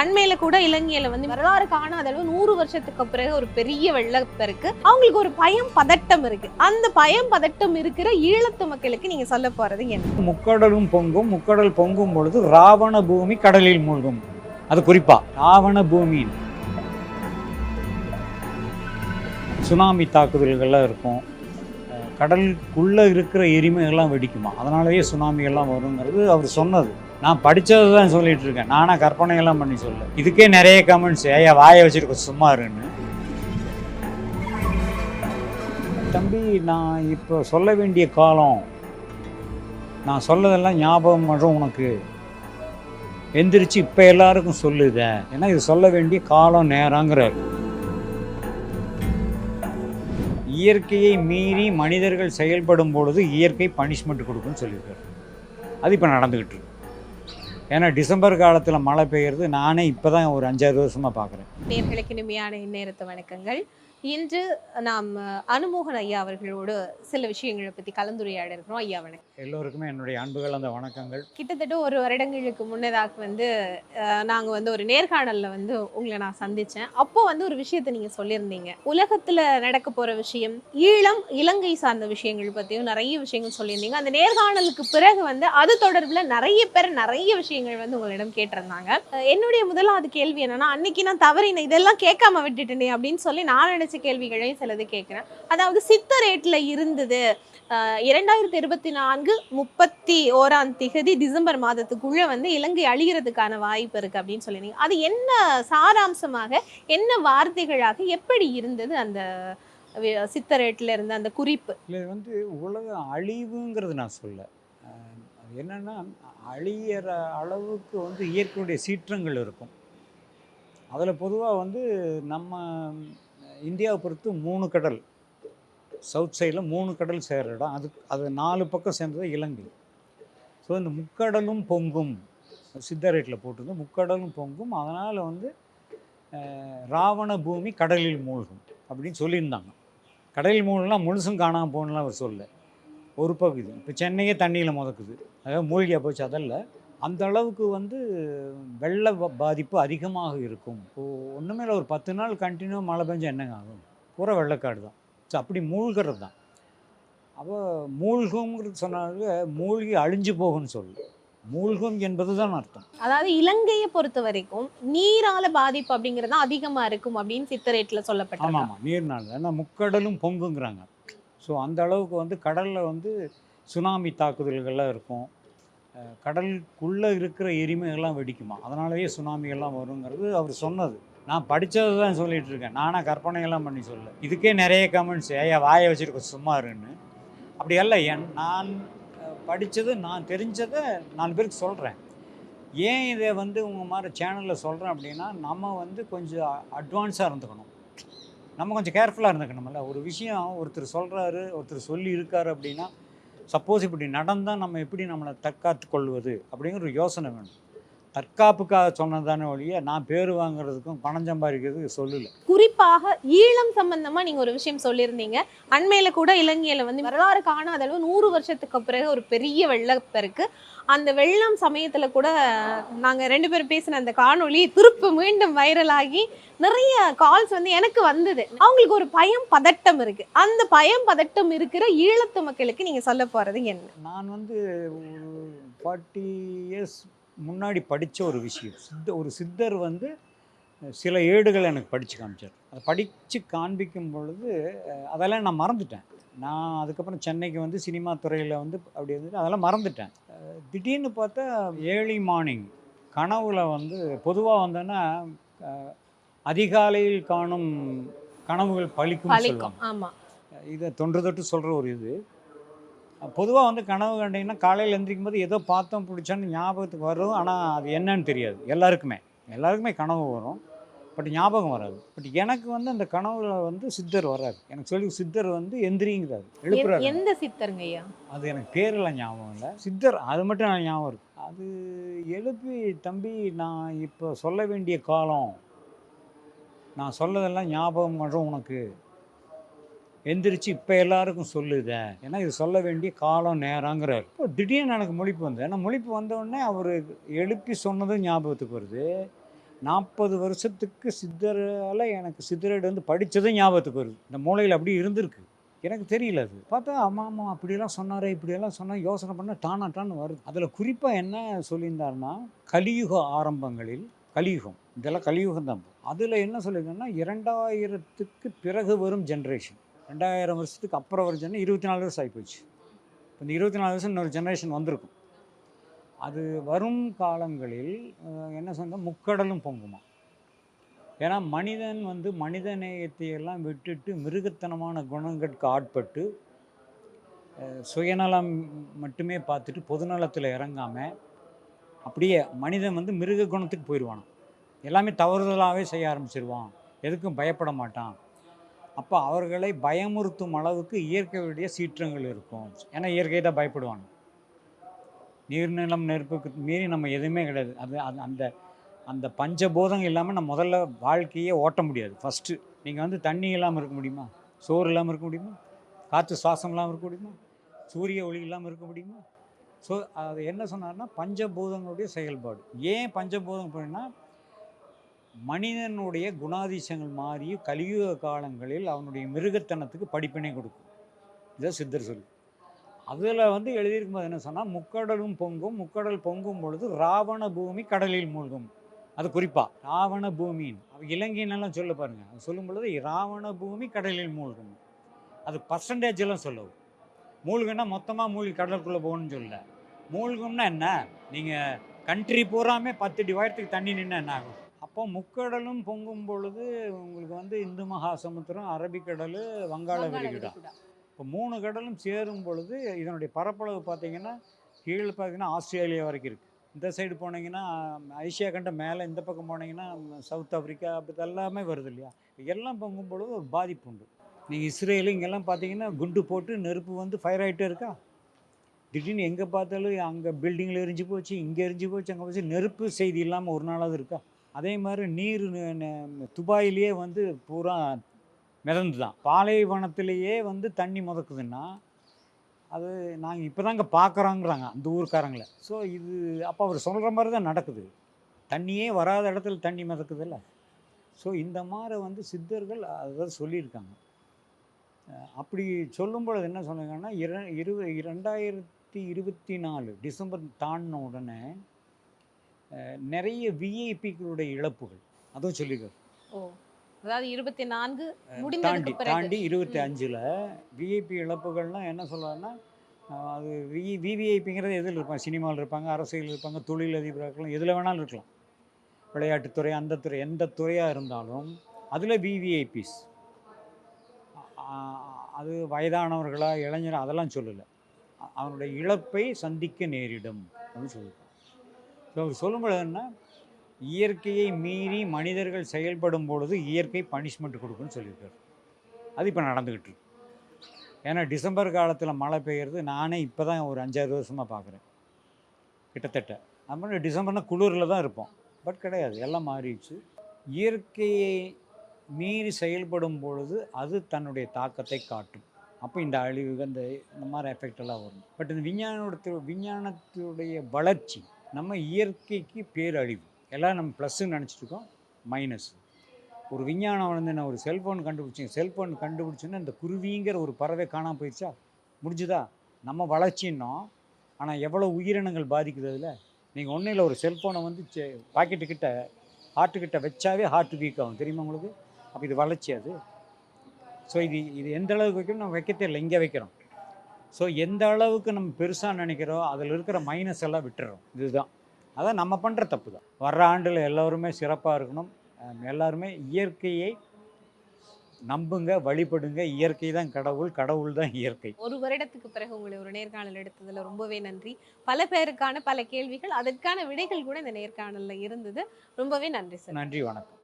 அண்மையில கூட இலங்கையில வந்து வரலாறு காணாத அளவு நூறு வருஷத்துக்கு பிறகு ஒரு பெரிய வெள்ளப்பெருக்கு. அவங்களுக்கு ஒரு பயம் பதட்டம் இருக்கு. அந்த பயம் பதட்டம் இருக்கிற ஈழத்து மக்களுக்கு நீங்க சொல்ல போறது என்ன? முக்கடலும் பொங்கும் முக்கடல் பொங்கும் பொழுது ராவண பூமி கடலில் மூழ்கும். அது குறிப்பா ராவண பூமி. சுனாமி தாக்குதல்கள்லாம் இருக்கும். கடலுக்குள்ளே இருக்கிற எரிமைகள்லாம் வெடிக்குமா? அதனாலேயே சுனாமிகள்லாம் வருங்கிறது அவர் சொன்னது. நான் படித்ததை தான் சொல்லிட்டு இருக்கேன். நானாக கற்பனைகள்லாம் பண்ணி சொல்ல இதுக்கே நிறைய கமெண்ட்ஸ் ஏயா வாயை வச்சுட்டு கொஞ்சம் சும்மா இருன்னு. தம்பி நான் இப்போ சொல்ல வேண்டிய காலம் நான் சொல்லதெல்லாம் ஞாபகம் மட்டும் உனக்கு. எந்திரிச்சு இப்போ எல்லாருக்கும் சொல்லுத ஏன்னா இது சொல்ல வேண்டிய காலம் நேரங்கிறார். இயற்கையை மீறி மனிதர்கள் செயல்படும் பொழுது இயற்கை பனிஷ்மெண்ட் கொடுக்குன்னு சொல்லியிருக்காரு. அது இப்போ நடந்துக்கிட்டு இருக்கு. ஏன்னா டிசம்பர் காலத்தில் மழை பெய்யறது நானே இப்போ தான் ஒரு அஞ்சாறு வருஷமாக பார்க்குறேன் நேர்களுக்கு இனிமையான இந்நேரத்து வணக்கங்கள். இன்று நாம் அனுமோகன் ஐயா அவர்களோடு சில விஷயங்களை பற்றி கலந்துரையாட இருக்கிறோம். ஐயா வணக்கம். எல்லோருக்குமே என்னுடைய அன்புகள் அந்த வணக்கங்கள். கிட்டத்தட்ட ஒரு வருடங்களுக்கு முன்னதாக வந்து நாங்கள் வந்து ஒரு நேர்காணலில் வந்து உங்களை நான் சந்தித்தேன் அப்போ வந்து ஒரு விஷயத்தை நீங்கள் சொல்லியிருந்தீங்க. உலகத்தில் நடக்க போகிற விஷயம் ஈழம் இலங்கை சார்ந்த விஷயங்கள் பற்றியும் நிறைய விஷயங்கள் சொல்லியிருந்தீங்க. அந்த நேர்காணலுக்கு பிறகு வந்து அது தொடர்பில் நிறைய பேர் நிறைய விஷயங்கள் வந்து உங்களிடம் கேட்டிருந்தாங்க. என்னுடைய முதலாவது கேள்வி என்னன்னா அன்னைக்கு நான் தவறினேன் இதெல்லாம் கேட்காம விட்டுட்டேனே அப்படின்னு சொல்லி நான் நினைச்ச கேள்விகளையும் சிலது கேட்குறேன். அதாவது சித்த ரேட்டில் இருந்தது இரண்டாயிரத்தி இருபத்தி நான்கு முப்பத்தி ஓராம் திகதி டிசம்பர் மாதத்துக்குள்ளே வந்து இலங்கை அழிகிறதுக்கான வாய்ப்பு இருக்குது அப்படின்னு சொல்லிருந்தீங்க அது என்ன சாராம்சமாக என்ன வார்த்தைகளாக எப்படி இருந்தது அந்த சித்தரேட்டில் இருந்த அந்த குறிப்பு? இல்லை வந்து உலக அழிவுங்கிறது நான் சொல்ல என்னென்னா அழியிற அளவுக்கு வந்து இயற்கையுடைய சீற்றங்கள் இருக்கும். அதில் பொதுவாக வந்து நம்ம இந்தியாவை பொறுத்து மூணு கடல். சவுத் சைடில் மூணு கடல் சேர்ற இடம். அது அது நாலு பக்கம் சேர்ந்தது இலங்கை. ஸோ இந்த முக்கடலும் பொங்கும் சித்தரேட்டில் போட்டிருந்து முக்கடலும் பொங்கும். அதனால் வந்து ராவண பூமி கடலில் மூழ்கும் அப்படின்னு சொல்லியிருந்தாங்க. கடலில் மூழ்கினா முழுசும் காணாமல் போகணும்லாம் அவர் சொல்ல ஒரு பகுதி. இப்போ சென்னையே தண்ணியில் முதக்குது. அதாவது மூழ்கியாக போச்சு அதல்ல. அந்த அளவுக்கு வந்து வெள்ள பாதிப்பு அதிகமாக இருக்கும். இப்போது ஒன்றுமே இல்லை. ஒரு பத்து நாள் கண்டினியூ மழை பெஞ்சால் என்னங்க ஆகும்? பூரா வெள்ளக்காடு தான். ஸோ அப்படி மூழ்கிறது தான் அப்போ மூழ்குங்கிறது சொன்னாங்க மூழ்கி அழிஞ்சு போகும்னு சொல்லு. மூழ்கும் என்பது தான் அர்த்தம். அதாவது இலங்கையை பொறுத்த வரைக்கும் நீரால பாதிப்பு அப்படிங்கிறது தான் அதிகமா இருக்கும் அப்படின்னு சித்தரேட்ல ஆமாம் சொல்லப்பட்டிருக்கு? ஆமாம் நீர்னால ஏன்னா முக்கடலும் பொங்குங்கிறாங்க. ஸோ அந்த அளவுக்கு வந்து கடலில் வந்து சுனாமி தாக்குதல்கள்லாம் இருக்கும். கடலுக்குள்ளே இருக்கிற எரிமைகள்லாம் வெடிக்குமா? அதனாலவே சுனாமிகள்லாம் வருங்கிறது அவர் சொன்னது. நான் படித்ததை தான் சொல்லிகிட்டு இருக்கேன். நானாக கற்பனைகள்லாம் பண்ணி சொல்ல இதுக்கே நிறைய கமெண்ட்ஸ் ஏயா வாயை வச்சுருக்க சும்மா இருன்னு. அப்படி அல்ல என் நான் படித்தது நான் தெரிஞ்சதை நாலு பேருக்கு சொல்கிறேன் ஏன் இதை வந்து உங்கள் மாதிரி சேனலில் சொல்கிறேன் அப்படின்னா நம்ம வந்து கொஞ்சம் அட்வான்ஸாக இருந்துக்கணும். நம்ம கொஞ்சம் கேர்ஃபுல்லாக இருந்துக்கணும்ல. ஒரு விஷயம் ஒருத்தர் சொல்கிறாரு ஒருத்தர் சொல்லி இருக்காரு அப்படின்னா சப்போஸ் இப்படி நடந்தால் நம்ம எப்படி நம்மளை தற்காத்து கொள்வது அப்படிங்கிற ஒரு யோசனை வேணும். தற்காப்புக்காக சொன்னதானே ஒழிய நான் பேர் வாங்குறதுக்கும் பணம் சம்பாதிக்கிறதுக்கு சொல்லலை. குறிப்பாக ஈழம் சம்பந்தமா நீங்க ஒரு விஷயம் சொல்லியிருந்தீங்க. அண்மையில கூட இலங்கையில வந்து வரலாறு காணாத அளவு நூறு வருஷத்துக்கு பிறகு ஒரு பெரிய வெள்ளப்பெருக்கு அந்த வெள்ளம் சமயத்துல கூட நாங்க ரெண்டு பேரும் பேசின அந்த காணொளி திருப்பு மீண்டும் வைரலாகி நிறைய கால்ஸ் வந்து எனக்கு வந்தது. அவங்களுக்கு ஒரு பயம் பதட்டம் இருக்கு. அந்த பயம் பதட்டம் இருக்கிற ஈழத்து மக்களுக்கு நீங்க சொல்ல போறது என்ன? நான் வந்து ஃபார்ட்டி இயர்ஸ் முன்னாடி படித்த ஒரு விஷயம். சித்த ஒரு சித்தர் வந்து சில ஏடுகள் எனக்கு படித்து காமிச்சார். அதை படித்து காண்பிக்கும் பொழுது அதெல்லாம் நான் மறந்துட்டேன். நான் அதுக்கப்புறம் சென்னைக்கு வந்து சினிமா துறையில் வந்து அப்படி இருந்துட்டு அதெல்லாம் மறந்துட்டேன். திடீர்னு பார்த்தா ஏர்லி மார்னிங் கனவுல வந்து பொதுவாக வந்தோன்னா அதிகாலையில் காணும் கனவுகள் பழிக்கும் சொல்லுவாங்க. இதை தொன்று தொட்டு சொல்கிற ஒரு இது. பொதுவாக வந்து கனவு கண்டிங்கன்னா காலையில் எந்திரிக்கும் போது ஏதோ பார்த்தோம் பிடிச்சோன்னு ஞாபகத்துக்கு வரும். ஆனால் அது என்னன்னு தெரியாது. எல்லாருக்குமே. எல்லாருக்குமே கனவு வரும். பட் ஞாபகம் வராது. பட் எனக்கு வந்து அந்த கனவுல வந்து சித்தர் வராது எனக்கு சொல்லி சித்தர் வந்து எந்திரிங்கிறாரு. எழுப்புறாரு. எந்த சித்தருங்க ஐயா? அது எனக்கு பேரெல்லாம் ஞாபகம் இல்லை. சித்தர் அது மட்டும் எனக்கு ஞாபகம் இருக்கு. அது எழுப்பி தம்பி நான் இப்போ சொல்ல வேண்டிய காலம். நான் சொல்லதெல்லாம் ஞாபகம் பண்ணுறோம் உனக்கு. எந்திரிச்சு இப்போ எல்லாருக்கும் சொல்லுதேன் ஏன்னா இது சொல்ல வேண்டிய காலம் நேரங்கிறார். இப்போ திடீர்னு எனக்கு முழிப்பு வந்தது. ஏன்னா முழிப்பு வந்த அவர் எழுப்பி சொன்னதும் ஞாபகத்துக்கு வருது. நாற்பது வருஷத்துக்கு சித்தரால் எனக்கு சித்தரேடு வந்து படித்ததும் ஞாபகத்துக்கு வருது. இந்த மூளையில் அப்படி இருந்திருக்கு. எனக்கு தெரியல அது. பார்த்தா ஆமாம் ஆமாம் அப்படியெல்லாம் சொன்னாரே இப்படியெல்லாம் சொன்னால் யோசனை பண்ண டானா டான்னு வருது. அதில் குறிப்பாக என்ன சொல்லியிருந்தாருன்னா கலியுக ஆரம்பங்களில் கலியுகம். இதெல்லாம் கலியுகம் தான் அதில் என்ன சொல்லியிருக்கேன்னா இரண்டாயிரத்துக்கு பிறகு வரும் ஜென்ரேஷன் ரெண்டாயிரம் வருஷத்துக்கு அப்புறம் ஒரு ஜென்ரேஷன் இருபத்தி நாலு வருஷம் ஆகிப்போச்சு இப்போ இந்த இருபத்தி நாலு வருஷம் இன்னொரு ஜென்ரேஷன் வந்திருக்கும். அது வரும் காலங்களில் என்ன சொன்னால் முக்கடலும் பொங்குமா? ஏன்னா மனிதன் வந்து மனித நேயத்தை எல்லாம் விட்டுட்டு மிருகத்தனமான குணங்களுக்கு ஆட்பட்டு சுயநலம் மட்டுமே பார்த்துட்டு பொதுநலத்தில் இறங்காமல் அப்படியே மனிதன் வந்து மிருக குணத்துக்கு போயிடுவானான் எல்லாமே தவறுதலாகவே செய்ய ஆரம்பிச்சிருவான். எதுக்கும் பயப்பட மாட்டான். அப்போ அவர்களை பயமுறுத்தும் அளவுக்கு இயற்கையுடைய சீற்றங்கள் இருக்கும். ஏன்னா இயற்கை தான் பயப்படுவாங்க. நீர்நிலம் நெருப்புக்கு மீறி நம்ம எதுவுமே கிடையாது. அது அது அந்த அந்த பஞ்சபோதம் இல்லாமல் நம்ம முதல்ல வாழ்க்கையே ஓட்ட முடியாது. ஃபஸ்ட்டு நீங்கள் வந்து தண்ணி இல்லாமல் இருக்க முடியுமா? சோறு இல்லாமல் இருக்க முடியுமா? காற்று சுவாசம் இல்லாமல் இருக்க முடியுமா? சூரிய ஒளி இல்லாமல் இருக்க முடியுமா? ஸோ அது என்ன சொன்னார்னா பஞ்சபூதங்களுடைய செயல்பாடு. ஏன் பஞ்சபூதம் அப்படின்னா மனிதனுடைய குணாதிசயங்கள் மாறி கலியுக காலங்களில் அவனுடைய மிருகத்தனத்துக்கு படிப்பினை கொடுக்கும். இதை சித்தர் சொல்லு. அதில் வந்து எழுதியிருக்கும்போது என்ன சொன்னால் முக்கடலும் பொங்கும் முக்கடல் பொங்கும் பொழுது ராவண பூமி கடலில் மூழ்கும். அது குறிப்பாக ராவண பூமின்னு. அவ இலங்கைன்னெல்லாம் சொல்ல பாருங்க. அது சொல்லும் பொழுது ராவண பூமி கடலில் மூழ்கும். அது பர்சன்டேஜ் எல்லாம் சொல்லவும். மூழ்குன்னா மொத்தமாக மூழ்கி கடலுக்குள்ளே போகணும்னு சொல்லல. மூழ்கும்னா என்ன? நீங்கள் கண்ட்ரி பூராமே பத்து அடி தண்ணி நின்று என்ன ஆகும்? அப்போ முக்கடலும் பொங்கும் பொழுது உங்களுக்கு வந்து இந்து மகாசமுத்திரம் அரபிக்கடல் வங்காள விரிகுடா. இப்போ மூணு கடலும் சேரும் பொழுது இதனுடைய பரப்பளவு பார்த்தீங்கன்னா கீழே பார்த்தீங்கன்னா ஆஸ்திரேலியா வரைக்கும் இருக்குது இந்த சைடு போனீங்கன்னா ஐசியா கண்ட மேலே இந்த பக்கம் போனீங்கன்னா சவுத் ஆப்பிரிக்கா அப்படி எல்லாமே வருது இல்லையா? எல்லாம் பொங்கும் பொழுது ஒரு பாதிப்பு உண்டு. நீங்கள் இஸ்ரேலு இங்கெல்லாம் பார்த்தீங்கன்னா குண்டு போட்டு நெருப்பு வந்து ஃபயர் ஆகிட்டே இருக்கா? திடீர்னு எங்கே பார்த்தாலும் அங்கே பில்டிங்கில் எரிஞ்சு போச்சு இங்கே எரிஞ்சு போச்சு அங்கே போச்சு நெருப்பு செய்தி இல்லாமல் ஒரு நாளாவது இருக்கா? அதே மாதிரி நீர் துபாயிலேயே வந்து பூரா மிதந்து தான் பாலைவனத்திலேயே வந்து தண்ணி முதக்குதுன்னா அது நாங்கள் இப்போ தாங்க பார்க்குறோங்கிறாங்க அந்த ஊருக்காரங்களை. ஸோ இது அப்போ அவர் சொல்கிற மாதிரி தான் நடக்குது. தண்ணியே வராத இடத்துல தண்ணி மிதக்குதுல்ல. ஸோ இந்த மாதிரி வந்து சித்தர்கள் அதை சொல்லியிருக்காங்க. அப்படி சொல்லும் பொழுது என்ன சொன்னாங்கன்னா இர இரு இரண்டாயிரத்தி இருபத்தி நாலு டிசம்பர் தாண்டின உடனே நிறைய விஐபிக்களுடைய இழப்புகள். அதுவும் சொல்லியிருக்காரு. ஓ அதாவது இருபத்தி நான்கு தாண்டி தாண்டி இருபத்தி. அஞ்சில் விஐபி இழப்புகள்லாம் என்ன சொல்லுவாங்கன்னா அஹ் அது வி விவிஐபிங்கிறது எதில் இருப்பாங்க? சினிமாவில் இருப்பாங்க அரசியல் இருப்பாங்க தொழிலதிபராக இருக்கலாம் எதில் வேணாலும் இருக்கலாம். விளையாட்டுத்துறை அந்த துறை எந்த துறையாக இருந்தாலும் அதில் விவிஐபிஸ் அது வயதானவர்களா இளைஞர் அதெல்லாம் சொல்லலை. அவனுடைய இழப்பை சந்திக்க நேரிடும். அப்படின்னு சொல்லியிருக்காங்க. ஸோ அவர் என்ன இயற்கையை மீறி மனிதர்கள் செயல்படும் பொழுது இயற்கை பனிஷ்மெண்ட் கொடுக்குன்னு சொல்லியிருக்காரு. அது இப்போ நடந்துக்கிட்டு இருக்கு. ஏன்னா டிசம்பர் காலத்தில் மழை பெய்யறது நானே இப்போ தான் ஒரு அஞ்சாறு வருஷமாக பார்க்குறேன் கிட்டத்தட்ட. நம்ம டிசம்பர்னால் குளிரில் தான் இருப்போம். பட் கிடையாது எல்லாம் மாறிடுச்சு. இயற்கையை மீறி செயல்படும் பொழுது அது தன்னுடைய தாக்கத்தை காட்டும். அப்போ இந்த அழிவு இந்த இந்த மாதிரி எஃபெக்ட் எல்லாம் வரும். பட் இந்த விஞ்ஞானோட விஞ்ஞானத்துடைய வளர்ச்சி நம்ம இயற்கைக்கு பேரழிவு. எல்லாம் நம்ம ப்ளஸ்ஸுன்னு நினச்சிட்டு இருக்கோம் மைனஸ் ஒரு விஞ்ஞானம் வந்து நான் ஒரு செல்ஃபோன் கண்டுபிடிச்சேன் செல்ஃபோன் கண்டுபிடிச்சோன்னா இந்த குருவிங்கிற ஒரு பறவை காணாம போயிடுச்சா முடிஞ்சுதா? நம்ம வளர்ச்சின்னோம் ஆனால் எவ்வளோ உயிரினங்கள் பாதிக்குது அதில்? நீங்கள் ஒன்றும் இல்லை ஒரு செல்ஃபோனை வந்து பாக்கெட்டு கிட்ட ஹார்ட்டுக்கிட்ட வச்சாவே ஹார்ட் வீக் ஆகும். தெரியுமா உங்களுக்கு? அப்போ இது வளர்ச்சி அது. ஸோ இது இது எந்த அளவுக்கு வைக்கணும்? நம்ம வைக்க தெரியல இங்கே வைக்கிறோம். ஸோ எந்த அளவுக்கு நம்ம பெருசாக நினைக்கிறோம் அதில் இருக்கிற மைனஸ் எல்லாம் விட்டுறோம். இதுதான். அதான் நம்ம பண்ணுற தப்பு தான். வர்ற ஆண்டில் எல்லோருமே சிறப்பாக இருக்கணும். எல்லாருமே இயற்கையை நம்புங்க வழிபடுங்க. இயற்கை தான் கடவுள் கடவுள் தான் இயற்கை. ஒரு வருடத்துக்கு பிறகு உங்களை ஒரு நேர்காணல் எடுத்ததுல ரொம்பவே நன்றி. பல பேருக்கான பல கேள்விகள் அதற்கான விடைகள் கூட இந்த நேர்காணல்ல இருந்தது. ரொம்பவே நன்றி சார். நன்றி வணக்கம்.